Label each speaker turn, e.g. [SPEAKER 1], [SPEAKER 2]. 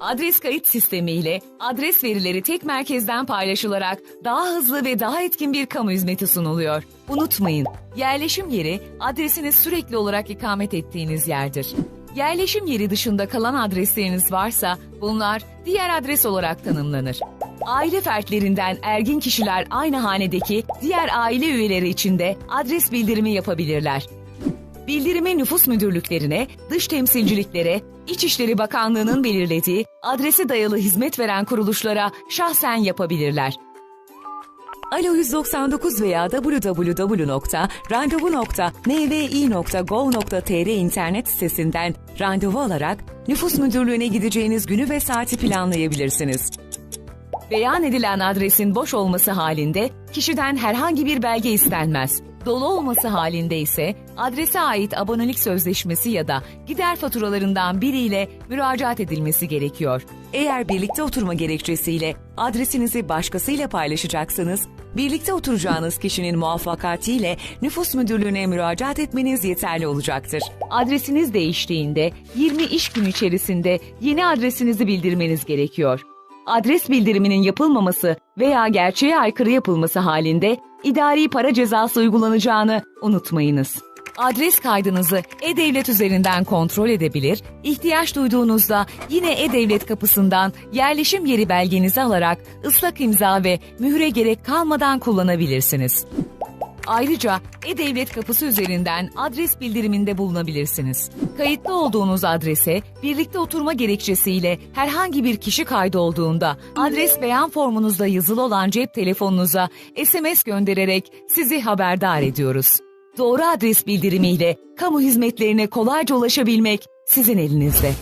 [SPEAKER 1] Adres kayıt sistemi ile adres verileri tek merkezden paylaşılarak daha hızlı ve daha etkin bir kamu hizmeti sunuluyor. Unutmayın, yerleşim yeri adresiniz sürekli olarak ikamet ettiğiniz yerdir. Yerleşim yeri dışında kalan adresleriniz varsa bunlar diğer adres olarak tanımlanır. Aile fertlerinden ergin kişiler aynı hanedeki diğer aile üyeleri için de adres bildirimi yapabilirler. Bildirimi nüfus müdürlüklerine, dış temsilciliklere, İçişleri Bakanlığı'nın belirlediği adrese dayalı hizmet veren kuruluşlara şahsen yapabilirler. Alo 199 veya www.randevu.nvi.gov.tr internet sitesinden randevu alarak nüfus müdürlüğüne gideceğiniz günü ve saati planlayabilirsiniz. Beyan edilen adresin boş olması halinde kişiden herhangi bir belge istenmez. Dolu olması halinde ise adrese ait abonelik sözleşmesi ya da gider faturalarından biriyle müracaat edilmesi gerekiyor. Eğer birlikte oturma gerekçesiyle adresinizi başkasıyla paylaşacaksanız, birlikte oturacağınız kişinin muvaffakatiyle nüfus müdürlüğüne müracaat etmeniz yeterli olacaktır. Adresiniz değiştiğinde 20 iş günü içerisinde yeni adresinizi bildirmeniz gerekiyor adres bildiriminin yapılmaması veya gerçeğe aykırı yapılması halinde idari para cezası uygulanacağını unutmayınız. Adres kaydınızı E-Devlet üzerinden kontrol edebilir, ihtiyaç duyduğunuzda yine E-Devlet kapısından yerleşim yeri belgenizi alarak ıslak imza ve mühre gerek kalmadan kullanabilirsiniz. Ayrıca E-Devlet kapısı üzerinden adres bildiriminde bulunabilirsiniz. Kayıtlı olduğunuz adrese birlikte oturma gerekçesiyle herhangi bir kişi kaydolduğunda adres beyan formunuzda yazılı olan cep telefonunuza SMS göndererek sizi haberdar ediyoruz. Doğru adres bildirimiyle kamu hizmetlerine kolayca ulaşabilmek sizin elinizde.